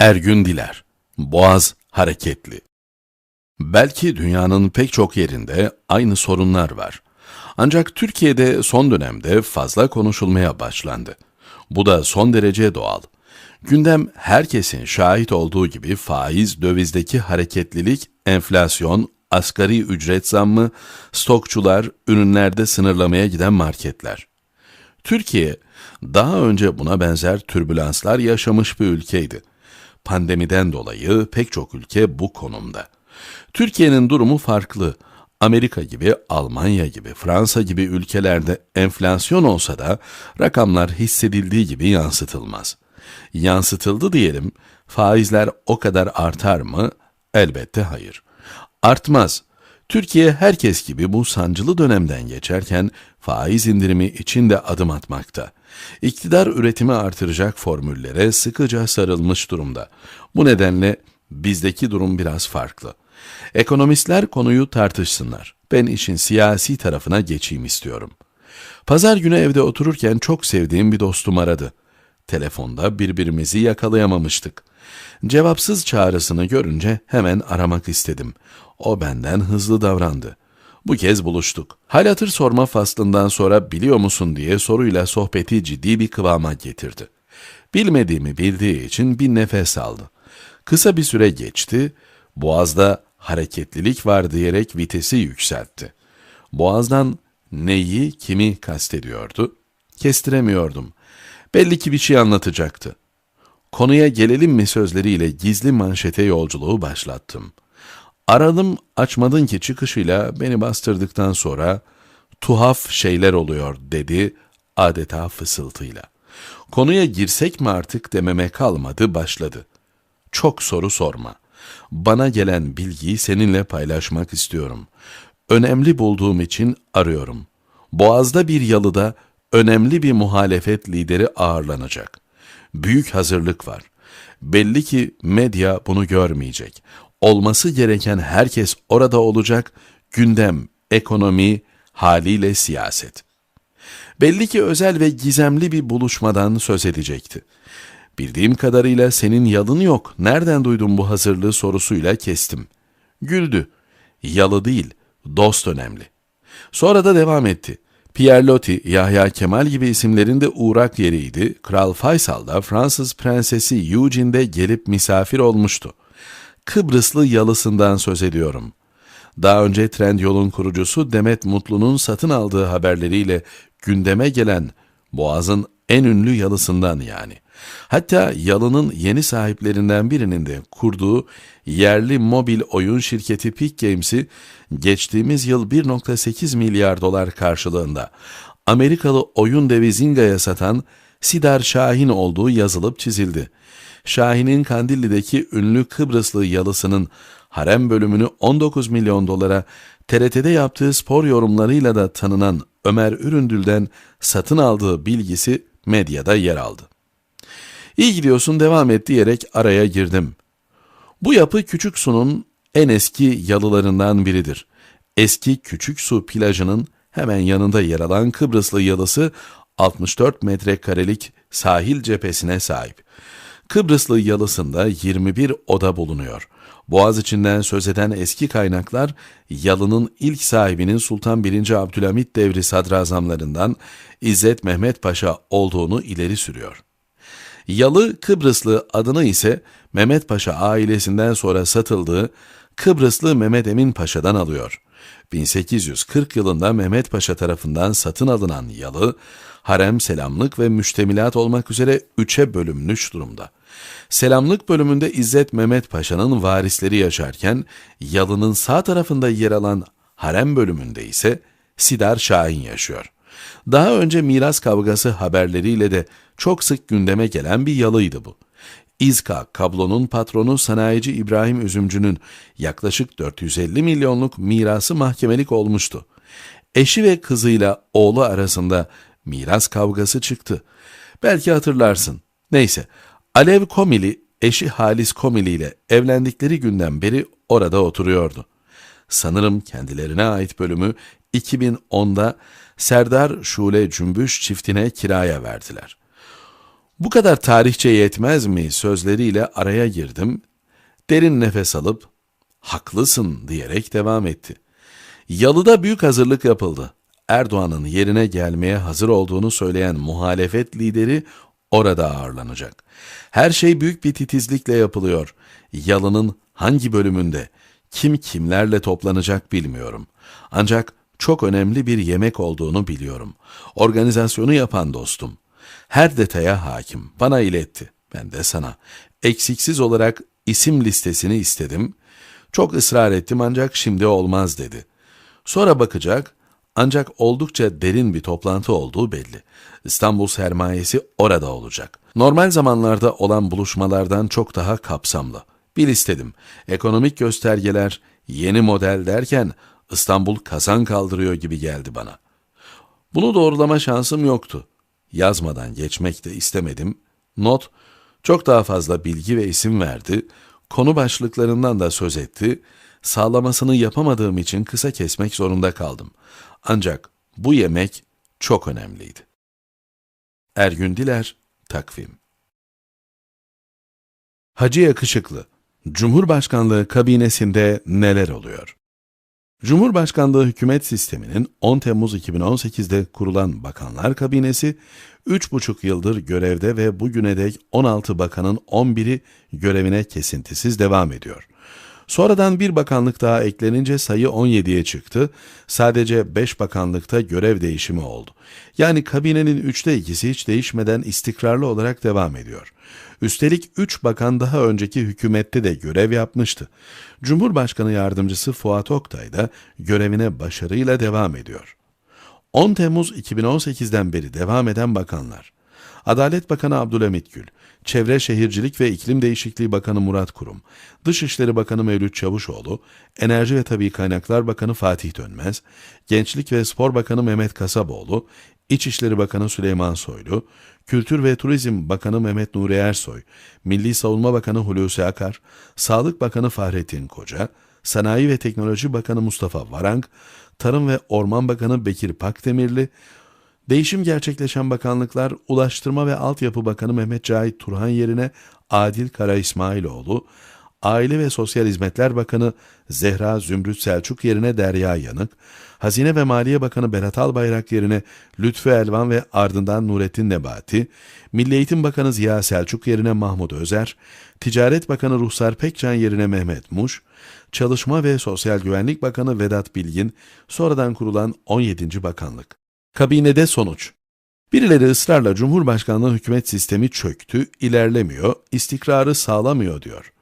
Ergün Diler Boğaz hareketli. Belki dünyanın pek çok yerinde aynı sorunlar var. Ancak Türkiye'de son dönemde fazla konuşulmaya başlandı. Bu da son derece doğal. Gündem herkesin şahit olduğu gibi faiz, dövizdeki hareketlilik, enflasyon, asgari ücret zammı, stokçular, ürünlerde sınırlamaya giden marketler. Türkiye, daha önce buna benzer türbülanslar yaşamış bir ülkeydi. Pandemiden dolayı pek çok ülke bu konumda. Türkiye'nin durumu farklı. Amerika gibi, Almanya gibi, Fransa gibi ülkelerde enflasyon olsa da rakamlar hissedildiği gibi yansıtılmaz. Yansıtıldı diyelim, faizler o kadar artar mı? Elbette hayır. Artmaz. Türkiye herkes gibi bu sancılı dönemden geçerken faiz indirimi için de adım atmakta. İktidar üretimi artıracak formüllere sıkıca sarılmış durumda. Bu nedenle bizdeki durum biraz farklı. Ekonomistler konuyu tartışsınlar. Ben işin siyasi tarafına geçeyim istiyorum. Pazar günü evde otururken çok sevdiğim bir dostum aradı. Telefonda birbirimizi yakalayamamıştık. Cevapsız çağrısını görünce hemen aramak istedim. O benden hızlı davrandı. Bu kez buluştuk. Hal hatır sorma faslından sonra biliyor musun diye soruyla sohbeti ciddi bir kıvama getirdi. Bilmediğimi bildiği için bir nefes aldı. Kısa bir süre geçti, boğazda hareketlilik var diyerek vitesi yükseltti. Boğazdan neyi, kimi kastediyordu? Kestiremiyordum. Belli ki bir şey anlatacaktı. Konuya gelelim mi sözleriyle gizli manşete yolculuğu başlattım. Aradım açmadın ki çıkışıyla beni bastırdıktan sonra tuhaf şeyler oluyor dedi adeta fısıltıyla. Konuya girsek mi artık dememe kalmadı başladı. Çok soru sorma. Bana gelen bilgiyi seninle paylaşmak istiyorum. Önemli bulduğum için arıyorum. Boğaz'da bir yalıda önemli bir muhalefet lideri ağırlanacak. Büyük hazırlık var. Belli ki medya bunu görmeyecek. Olması gereken herkes orada olacak. Gündem, ekonomi, haliyle siyaset. Belli ki özel ve gizemli bir buluşmadan söz edecekti. Bildiğim kadarıyla senin yalın yok. Nereden duydun bu hazırlığı sorusuyla kestim. Güldü. Yalı değil, dost önemli. Sonra da devam etti. Pierre Loti, Yahya Kemal gibi isimlerin de uğrak yeriydi. Kral Faysal da Fransız prensesi Eugene'de gelip misafir olmuştu. Kıbrıslı yalısından söz ediyorum. Daha önce Trendyol'un kurucusu Demet Mutlu'nun satın aldığı haberleriyle gündeme gelen Boğaz'ın en ünlü yalısından yani. Hatta yalının yeni sahiplerinden birinin de kurduğu yerli mobil oyun şirketi Peak Games'i geçtiğimiz yıl 1.8 milyar dolar karşılığında Amerikalı oyun devi Zinga'ya satan Sidar Şahin olduğu yazılıp çizildi. Şahin'in Kandilli'deki ünlü Kıbrıslı yalısının harem bölümünü 19 milyon dolara TRT'de yaptığı spor yorumlarıyla da tanınan Ömer Üründül'den satın aldığı bilgisi medyada yer aldı. İyi gidiyorsun devam et diyerek araya girdim. Bu yapı Küçük Su'nun en eski yalılarından biridir. Eski Küçük Su plajının hemen yanında yer alan Kıbrıslı yalısı 64 metrekarelik sahil cephesine sahip. Kıbrıslı yalısında 21 oda bulunuyor. Boğaz içinden söz eden eski kaynaklar, yalının ilk sahibinin Sultan 1. Abdülhamit devri sadrazamlarından İzzet Mehmet Paşa olduğunu ileri sürüyor. Yalı Kıbrıslı adını ise Mehmet Paşa ailesinden sonra satıldığı Kıbrıslı Mehmet Emin Paşa'dan alıyor. 1840 yılında Mehmet Paşa tarafından satın alınan yalı, harem, selamlık ve müştemilat olmak üzere üçe bölünmüş durumda. Selamlık bölümünde İzzet Mehmet Paşa'nın varisleri yaşarken, yalının sağ tarafında yer alan harem bölümünde ise Sidar Şahin yaşıyor. Daha önce miras kavgası haberleriyle de çok sık gündeme gelen bir yalıydı bu. İzka kablonun patronu sanayici İbrahim Üzümcü'nün yaklaşık 450 milyonluk mirası mahkemelik olmuştu. Eşi ve kızıyla oğlu arasında miras kavgası çıktı. Belki hatırlarsın. Neyse, Alev Komili eşi Halis Komili ile evlendikleri günden beri orada oturuyordu. Sanırım kendilerine ait bölümü 2010'da Serdar Şule Cümbüş çiftine kiraya verdiler. Bu kadar tarihçe yetmez mi sözleriyle araya girdim. Derin nefes alıp haklısın diyerek devam etti. Yalıda büyük hazırlık yapıldı. Erdoğan'ın yerine gelmeye hazır olduğunu söyleyen muhalefet lideri orada ağırlanacak. Her şey büyük bir titizlikle yapılıyor. Yalının hangi bölümünde, kim kimlerle toplanacak bilmiyorum. Ancak çok önemli bir yemek olduğunu biliyorum. Organizasyonu yapan dostum. Her detaya hakim. Bana iletti. Ben de sana. Eksiksiz olarak isim listesini istedim. Çok ısrar ettim ancak şimdi olmaz dedi. Sonra bakacak, ancak oldukça derin bir toplantı olduğu belli. İstanbul sermayesi orada olacak. Normal zamanlarda olan buluşmalardan çok daha kapsamlı. Bil istedim. Ekonomik göstergeler, yeni model derken İstanbul kazan kaldırıyor gibi geldi bana. Bunu doğrulama şansım yoktu. Yazmadan geçmek de istemedim. Not, çok daha fazla bilgi ve isim verdi, konu başlıklarından da söz etti, sağlamasını yapamadığım için kısa kesmek zorunda kaldım. Ancak bu yemek çok önemliydi. Ergün Diler, Takvim Hacı Yakışıklı, Cumhurbaşkanlığı kabinesinde neler oluyor? Cumhurbaşkanlığı hükümet sisteminin 10 Temmuz 2018'de kurulan Bakanlar Kabinesi, 3,5 yıldır görevde ve bugüne dek 16 bakanın 11'i görevine kesintisiz devam ediyor. Sonradan bir bakanlık daha eklenince sayı 17'ye çıktı. Sadece 5 bakanlıkta görev değişimi oldu. Yani kabinenin üçte ikisi hiç değişmeden istikrarlı olarak devam ediyor. Üstelik 3 bakan daha önceki hükümette de görev yapmıştı. Cumhurbaşkanı yardımcısı Fuat Oktay da görevine başarıyla devam ediyor. 10 Temmuz 2018'den beri devam eden bakanlar. Adalet Bakanı Abdülhamit Gül, Çevre Şehircilik ve İklim Değişikliği Bakanı Murat Kurum, Dışişleri Bakanı Mevlüt Çavuşoğlu, Enerji ve Tabi Kaynaklar Bakanı Fatih Dönmez, Gençlik ve Spor Bakanı Mehmet Kasaboğlu, İçişleri Bakanı Süleyman Soylu, Kültür ve Turizm Bakanı Mehmet Nuri Ersoy, Milli Savunma Bakanı Hulusi Akar, Sağlık Bakanı Fahrettin Koca, Sanayi ve Teknoloji Bakanı Mustafa Varank, Tarım ve Orman Bakanı Bekir Pakdemirli, Değişim gerçekleşen bakanlıklar Ulaştırma ve Altyapı Bakanı Mehmet Cahit Turhan yerine Adil Kara İsmailoğlu, Aile ve Sosyal Hizmetler Bakanı Zehra Zümrüt Selçuk yerine Derya Yanık, Hazine ve Maliye Bakanı Berat Albayrak yerine Lütfü Elvan ve ardından Nurettin Nebati, Milli Eğitim Bakanı Ziya Selçuk yerine Mahmut Özer, Ticaret Bakanı Ruhsar Pekcan yerine Mehmet Muş, Çalışma ve Sosyal Güvenlik Bakanı Vedat Bilgin, sonradan kurulan 17. bakanlık. Kabinede sonuç. Birileri ısrarla Cumhurbaşkanlığı hükümet sistemi çöktü, ilerlemiyor, istikrarı sağlamıyor diyor.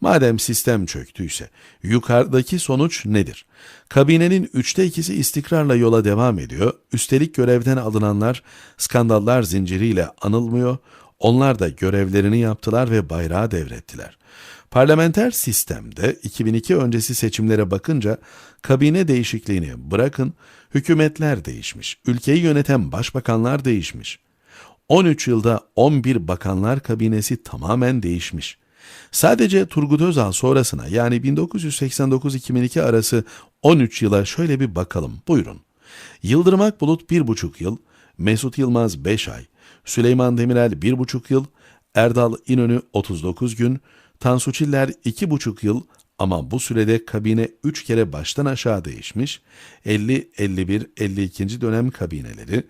Madem sistem çöktüyse yukarıdaki sonuç nedir? Kabinenin üçte ikisi istikrarla yola devam ediyor, üstelik görevden alınanlar skandallar zinciriyle anılmıyor, onlar da görevlerini yaptılar ve bayrağı devrettiler. Parlamenter sistemde 2002 öncesi seçimlere bakınca kabine değişikliğini bırakın, hükümetler değişmiş, ülkeyi yöneten başbakanlar değişmiş. 13 yılda 11 bakanlar kabinesi tamamen değişmiş. Sadece Turgut Özal sonrasına yani 1989-2002 arası 13 yıla şöyle bir bakalım. Buyurun. Yıldırım Akbulut 1,5 yıl, Mesut Yılmaz 5 ay, Süleyman Demirel 1,5 yıl, Erdal İnönü 39 gün, Tansu Çiller 2,5 yıl ama bu sürede kabine 3 kere baştan aşağı değişmiş, 50, 51, 52. dönem kabineleri,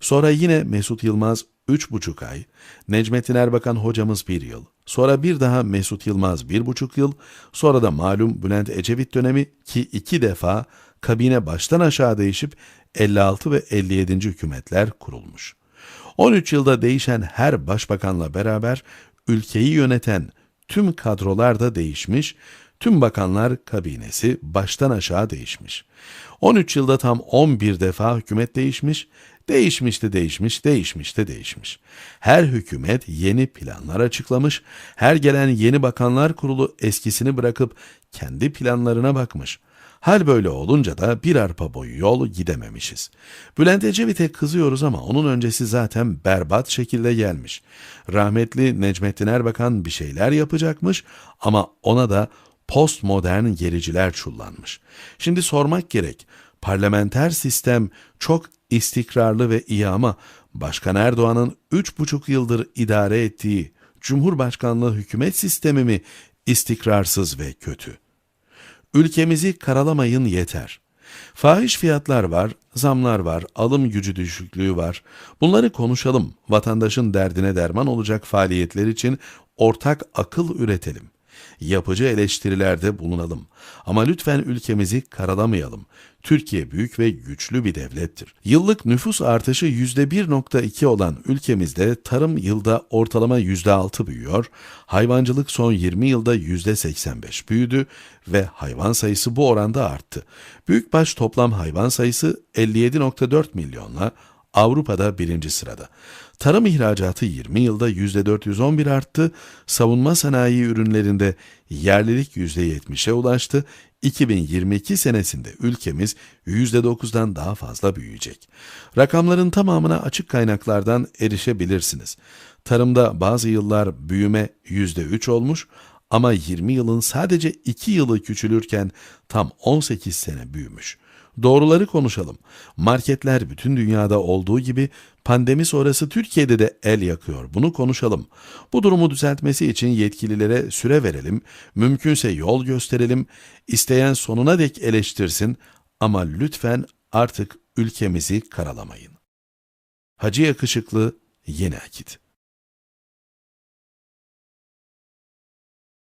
sonra yine Mesut Yılmaz 3,5 ay, Necmettin Erbakan hocamız 1 yıl, sonra bir daha Mesut Yılmaz 1,5 yıl, sonra da malum Bülent Ecevit dönemi ki iki defa kabine baştan aşağı değişip 56 ve 57. hükümetler kurulmuş. 13 yılda değişen her başbakanla beraber ülkeyi yöneten tüm kadrolar da değişmiş, tüm bakanlar kabinesi baştan aşağı değişmiş. 13 yılda tam 11 defa hükümet değişmiş, değişmiş de değişmiş, değişmiş de değişmiş. Her hükümet yeni planlar açıklamış, her gelen yeni bakanlar kurulu eskisini bırakıp kendi planlarına bakmış. Hal böyle olunca da bir arpa boyu yol gidememişiz. Bülent Ecevit'e kızıyoruz ama onun öncesi zaten berbat şekilde gelmiş. Rahmetli Necmettin Erbakan bir şeyler yapacakmış ama ona da postmodern gericiler çullanmış. Şimdi sormak gerek, parlamenter sistem çok istikrarlı ve iyi ama Başkan Erdoğan'ın üç buçuk yıldır idare ettiği Cumhurbaşkanlığı hükümet sistemi mi istikrarsız ve kötü? Ülkemizi karalamayın yeter. Fahiş fiyatlar var, zamlar var, alım gücü düşüklüğü var. Bunları konuşalım. Vatandaşın derdine derman olacak faaliyetler için ortak akıl üretelim. Yapıcı eleştirilerde bulunalım. Ama lütfen ülkemizi karalamayalım. Türkiye büyük ve güçlü bir devlettir. Yıllık nüfus artışı %1.2 olan ülkemizde tarım yılda ortalama %6 büyüyor, hayvancılık son 20 yılda %85 büyüdü ve hayvan sayısı bu oranda arttı. Büyükbaş toplam hayvan sayısı 57.4 milyonla Avrupa'da birinci sırada. Tarım ihracatı 20 yılda %411 arttı, savunma sanayi ürünlerinde yerlilik %70'e ulaştı, 2022 senesinde ülkemiz %9'dan daha fazla büyüyecek. Rakamların tamamına açık kaynaklardan erişebilirsiniz. Tarımda bazı yıllar büyüme %3 olmuş ama 20 yılın sadece 2 yılı küçülürken tam 18 sene büyümüş. Doğruları konuşalım. Marketler bütün dünyada olduğu gibi pandemi sonrası Türkiye'de de el yakıyor. Bunu konuşalım. Bu durumu düzeltmesi için yetkililere süre verelim, mümkünse yol gösterelim, isteyen sonuna dek eleştirsin ama lütfen artık ülkemizi karalamayın. Hacı Yakışıklı Yeni Akit